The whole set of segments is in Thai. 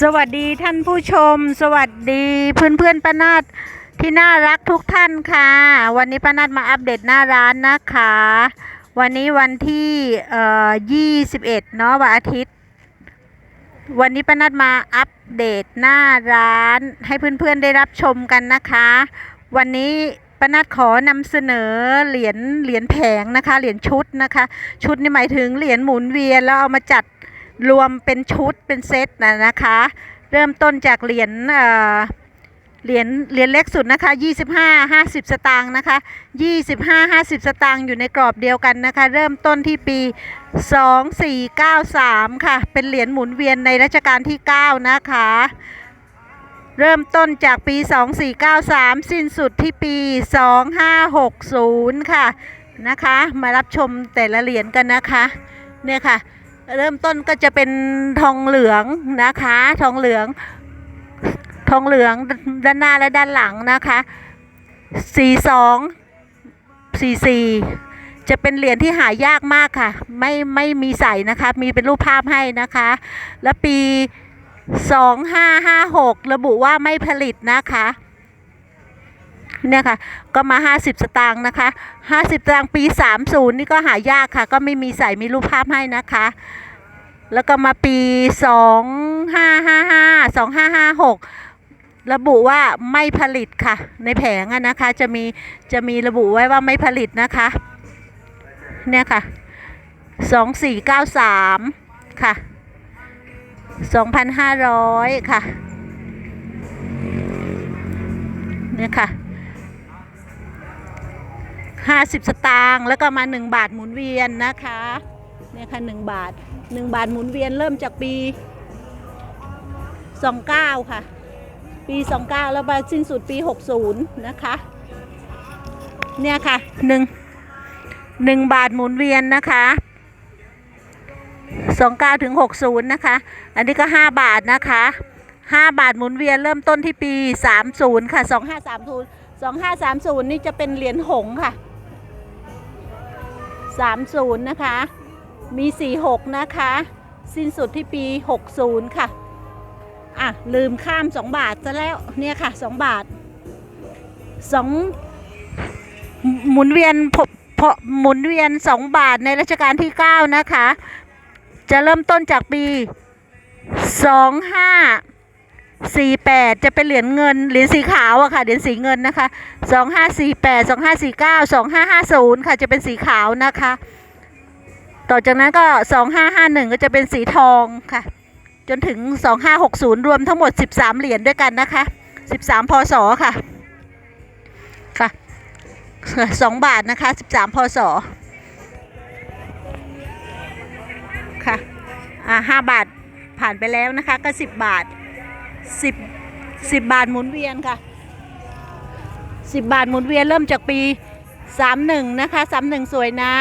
สวัสดีท่านผู้ชม สวัสดีเพื่อนเพื่อนๆป้านาดที่น่ารักทุกท่านค่ะ วันนี้ป้านาดมาอัปเดตหน้าร้านนะคะ วันนี้วันที่เอ่อ21เนาะวันอาทิตย์ วันนี้ป้านัดมาอัปเดตหน้าร้านให้เพื่อนๆได้รับชมกันนะคะ วันนี้ป้านัดขอนำเสนอเหรียญเหรียญแผงนะคะเหรียญชุดนะคะ ชุดนี่หมายถึงเหรียญหมุนเวียนแล้วเอามาจัด รวมเป็นชุดเป็นเซตนะนะคะ เริ่มต้นจากเหรียญเอ่อเหรียญเหรียญเล็กสุดนะคะ 25 50 สตางค์นะคะ 25 50 สตางค์อยู่ในกรอบเดียวกันนะคะ เริ่มต้นที่ปี 2493 ค่ะ เป็นเหรียญหมุนเวียนในรัชกาลที่ 9 นะคะ เริ่มต้นจากปี 2493 สิ้นสุดที่ปี 2560 ค่ะนะคะ มารับชมแต่ละเหรียญกันนะคะ เนี่ยค่ะ เริ่มต้นก็จะเป็นทองเหลืองนะคะ ทองเหลือง ทองเหลืองด้านหน้าและด้านหลังนะคะ42 44จะเป็นเหรียญที่หายากมากค่ะ ไม่ไม่มีใส่นะคะ มีเป็นรูปภาพให้นะคะ และปี 2556 ระบุว่าไม่ผลิตนะคะ เนี่ยค่ะ ก็มา 50 สตางค์นะคะ 50 สตางค์ปี 30 นี่ก็หายากค่ะ ก็ไม่มีใส่มีรูปภาพให้นะคะ แล้วก็มาปี 2555 2556 ระบุว่าไม่ผลิตค่ะ ในแผงนะคะ จะมีจะมีระบุไว้ว่าไม่ผลิตนะคะ เนี่ยค่ะ 2493 ค่ะ2,500 ค่ะ เนี่ยค่ะ 50 สตางค์แล้วก็มา 1 บาทหมุนเวียนนะคะเนี่ยค่ะ1บาท 1 บาทหมุนเวียนเริ่มจากปี 29 ค่ะ ปี 29 แล้วมาสิ้นสุดปี 60 นะคะ เนี่ยค่ะ1 1บาทหมุนเวียนนะคะ29ถึง60 นะคะ อันนี้ก็ 5 บาทนะคะ5 บาทหมุนเวียนเริ่มต้นที่ปี 30 ค่ะ 2530 2530 นี่จะเป็นเหรียญหงค่ะ 30 นะคะ มี 46 นะคะ สิ้นสุดที่ปี 60 ค่ะ อะ ลืมข้าม 2 บาทซะแล้ว เนี่ยค่ะ 2 บาท 2 หมุนเวียนพพหมุนเวียน 2 บาทในรัชกาลที่ 9 นะคะ จะเริ่มต้นจากปี 48 จะเป็นเหรียญเงิน เหรียญสีขาวอะค่ะ เหรียญสีเงินนะคะ 2548 2549 2550 ค่ะ จะเป็นสีขาวนะคะ ต่อจากนั้นก็ 2551 ก็จะเป็นสีทองค่ะ จนถึง 2560 รวมทั้งหมด 13 เหรียญด้วยกันนะคะ 13 พศ ค่ะ ค่ะ 2 บาทนะคะ 13 พศ ค่ะ อ่าห้าบาทผ่านไปแล้วนะคะ ก็สิบบาท สิบสิบบาทหมุนเวียนค่ะสิบบาทหมุนเวียนเริ่มจากปีสามหนึ่งนะคะสามหนึ่งสวยนะ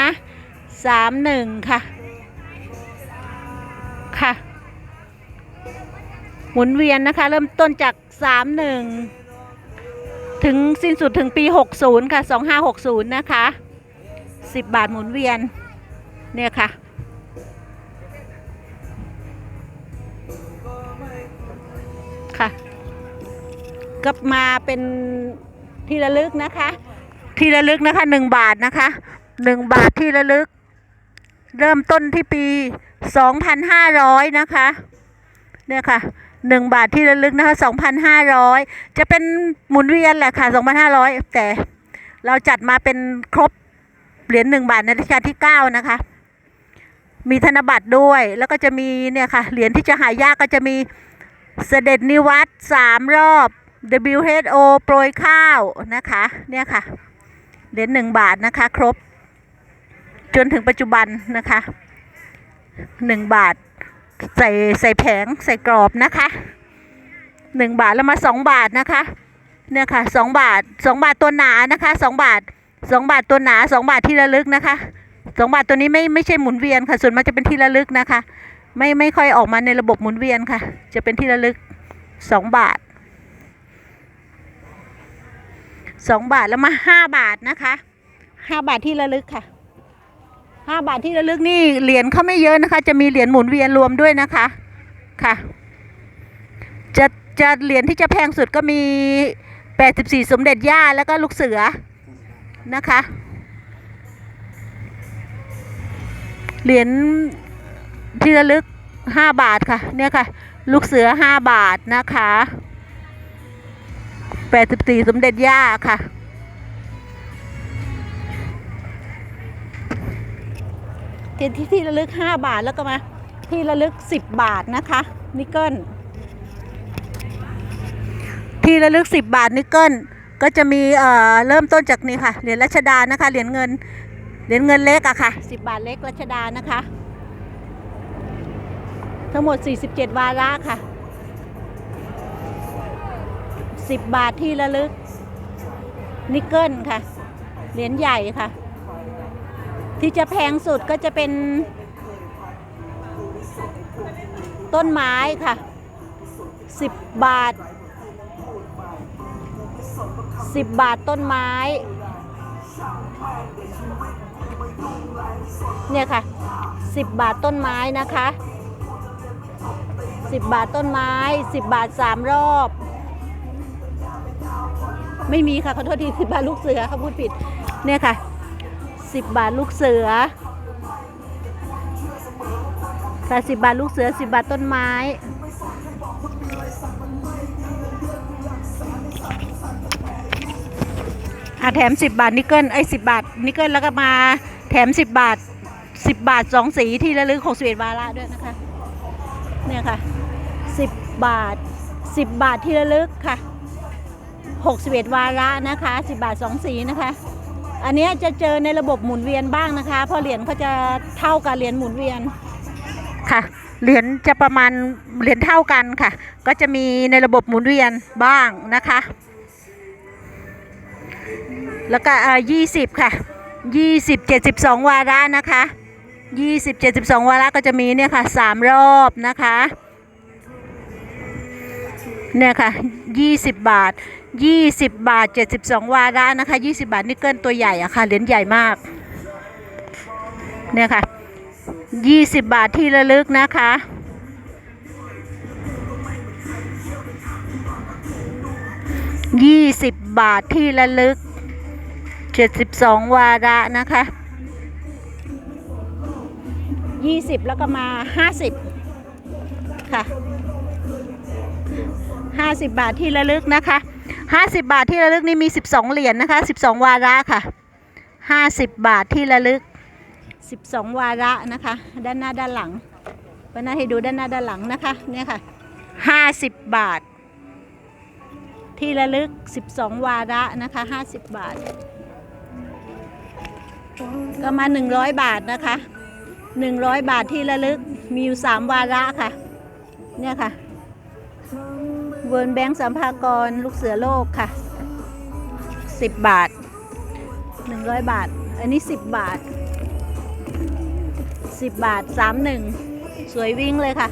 สามหนึ่งค่ะ ค่ะ หมุนเวียนนะคะ เริ่มต้นจากสามหนึ่งถึงสิ้นสุดถึงปีหกศูนย์ค่ะสองห้าหกศูนย์นะคะสิบบาทหมุนเวียนเนี่ยค่ะ ก็มาเป็นที่ระลึกนะคะ ที่ระลึกนะคะหนึ่งบาทนะคะหนึ่งบาทที่ระลึก เริ่มต้นที่ปีสองพันห้าร้อยนะคะเนี่ยค่ะหนึ่งบาทที่ระลึกนะคะสองพันห้าร้อยจะเป็นหมุนเวียนแหละค่ะสองพันห้าร้อยแต่เราจัดมาเป็นครบเหรียญหนึ่งบาทในรัชกาลที่เก้านะคะมีธนบัตรด้วยแล้วก็จะมีเนี่ยค่ะเหรียญที่จะหายากก็จะมีเสด็จนิวัตสามรอบ WHO โปรยข้าวนะคะ เนี่ยค่ะเหรียญหนึ่งบาทนะคะ ครบ จนถึงปัจจุบันนะคะหนึ่งบาท ใส่ใส่แผงใส่กรอบนะคะหนึ่งบาทแล้วมาสองบาทนะคะ เนี่ยค่ะสองบาทสองบาทตัวหนานะคะสองบาทสองบาทตัวหนาสองบาทที่ระลึกนะคะสองบาทตัวนี้ไม่ไม่ใช่หมุนเวียนค่ะ ส่วนมากจะเป็นที่ระลึกนะคะ ไม่ไม่ค่อยออกมาในระบบหมุนเวียนค่ะ จะเป็นที่ระลึกสองบาท สองบาทแล้วมาห้าบาทนะคะห้าบาทที่ระลึกค่ะห้าบาทที่ระลึกนี่เหรียญเขาไม่เยอะนะคะ จะมีเหรียญหมุนเวียนรวมด้วยนะคะค่ะ จะจะเหรียญที่จะแพงสุดก็มี84สมเด็จย่าแล้วก็ลูกเสือนะคะเหรียญที่ระลึก5บาทค่ะเนี่ยค่ะ ลูกเสือ5บาทนะคะ 84 สมเด็จย่าค่ะที่ที่ที่ระลึก 5 บาทแล้วก็มา ที่ระลึก 10 บาทนะคะ นิกเกิล ที่ระลึก 10 บาทนิกเกิล ก็จะมีเอ่อเริ่มต้นจากนี่ค่ะ เหรียญรัชดานะคะ เหรียญเงิน เหรียญเงินเล็กอะค่ะ 10 บาทเล็กรัชดานะคะ ทั้งหมด 47 วาระค่ะ 10บาทที่ระลึก นิกเกิลค่ะ เหรียญใหญ่ค่ะ ที่จะแพงสุดก็จะเป็น ต้นไม้ค่ะ10บาท10บาทต้นไม้ เนี่ยค่ะ10บาทต้นไม้นะคะ10บาทต้นไม้10บาท3รอบ ไม่มีค่ะขอโทษที10บบาทลูกเสือเขาพูดผิดเนี่ยค่ะ10บบาทลูกเสือค่ะ10บบาทลูกเสือ10บบาทต้นไม้อะแถม10บบาทนิกเกิลไอ้10บาทนิกเกิลแล้วก็มาแถม10บบาท10บบาท2สีที่ระลึก61วาระด้วยนะคะ เนี่ยค่ะ10บบาท10บาทที่ระลึกค่ะ 61 วาระนะคะ 10 บาท 2 สีนะคะ อันนี้จะเจอในระบบหมุนเวียนบ้างนะคะ เพราะเหรียญเขาจะเท่ากับเหรียญหมุนเวียนค่ะ เหรียญจะประมาณเหรียญเท่ากันค่ะ ก็จะมีในระบบหมุนเวียนบ้างนะคะ แล้วก็ยี่สิบค่ะยี่สิบเจ็ดสิบสองวาระนะคะยี่สิบเจ็ดสิบสองวาระก็จะมีเนี่ยค่ะสามรอบนะคะเนี่ยค่ะยี่สิบบาท ยี่สิบบาทเจ็ดสิบสองวาระนะคะยี่สิบาทนิกเกิลตัวใหญ่อะค่ะ เหรียญใหญ่มาก เนี่ยค่ะยี่สิบบาทที่ระลึกนะคะยี่สิบบาทที่ระลึก 72 วาระนะคะ 20 แล้วก็มา 50 ค่ะ 50 บาทที่ระลึกนะคะ 50 บาทที่ระลึกนี่มี 12 เหรียญนะคะ 12 วาระค่ะ 50 บาทที่ระลึก 12 วาระนะคะ ด้านหน้าด้านหลังปนาให้ดูด้านหน้าด้านหลังนะคะเนี่ยค่ะ 50 บาท ที่ระลึก 12 วาระนะคะ 50 บาท ก็มา 100 บาทนะคะ 100 บาทที่ระลึกมีอยู่ 3 วาระค่ะ เนี่ยค่ะ เวิร์นแบงค์สัมภากรลูกเสือโลกค่ะ 10 บาท 100 บาท อันนี้ 10 บาท 10 บาท 31 สวยวิ่งเลยค่ะ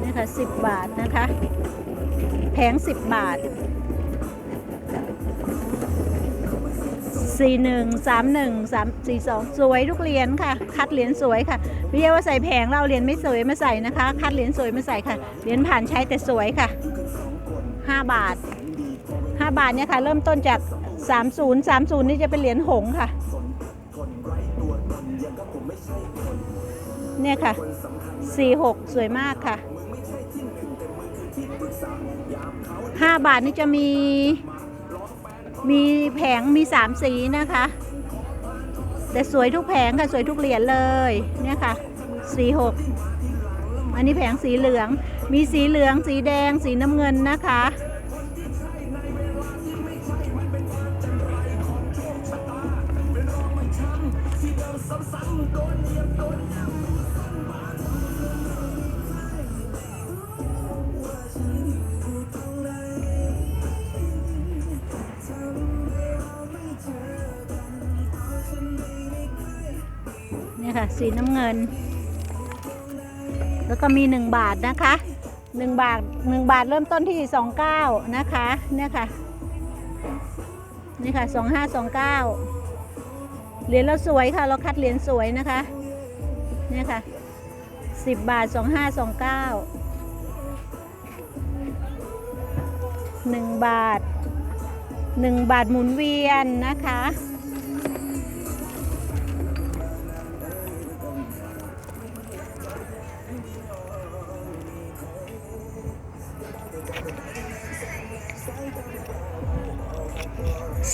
นี่ค่ะ 10 บาทนะคะ แผง 10 บาท สี่หนึ่งสามหนึ่งสามสี่สองสวยทุกเหรียญค่ะ คัดเหรียญสวยค่ะไม่ใช่ว่าใส่แผงเราเหรียญไม่สวยมาใส่นะคะ คัดเหรียญสวยมาใส่ค่ะเหรียญผ่านใช้แต่สวยค่ะห้าบาทห้าบาทเนี่ยค่ะ เริ่มต้นจากสามศูนย์สามศูนย์นี่จะเป็นเหรียญหงค่ะเนี่ยค่ะสี่หกสวยมากค่ะห้าบาทนี่จะมี มีแผงมีสามสีนะคะ แต่สวยทุกแผงค่ะสวยทุกเหรียญเลยเนี่ยค่ะสีหกอันนี้แผงสีเหลือง มีสีเหลืองสีแดงสีน้ำเงินนะคะเนี่ยค่ สีน้ำเงิน แล้วก็มี 1 บาทนะคะ 1 บาท 1 บาทเริ่มต้นที่ 29 นะคะ เนี่ยค่ะ นี่ค่ะ 2529 เหรียญเราสวยค่ะ เราคัดเหรียญสวยนะคะ เนี่ยค่ะสิบบาทสองห้าสองเก้าหนึ่งบาทหนึ่งบาทหมุนเวียนนะคะ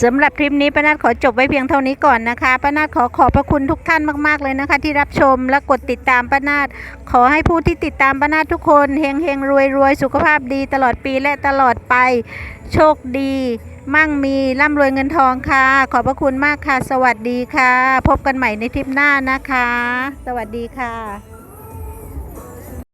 สำหรับคลิปนี้ป้านาดขอจบไว้เพียงเท่านี้ก่อนนะคะป้านาดขอขอบพระคุณทุกท่านมากๆเลยนะคะ ที่รับชมและกดติดตามป้านาดขอให้ผู้ที่ติดตามป้านาดทุกคนเฮงเฮงรวยรวยสุขภาพดีตลอดปีและตลอดไป โชคดี มั่งมีร่ำรวยเงินทองค่ะ ขอบพระคุณมากค่ะ สวัสดีค่ะ พบกันใหม่ในทริปหน้านะคะ สวัสดีค่ะ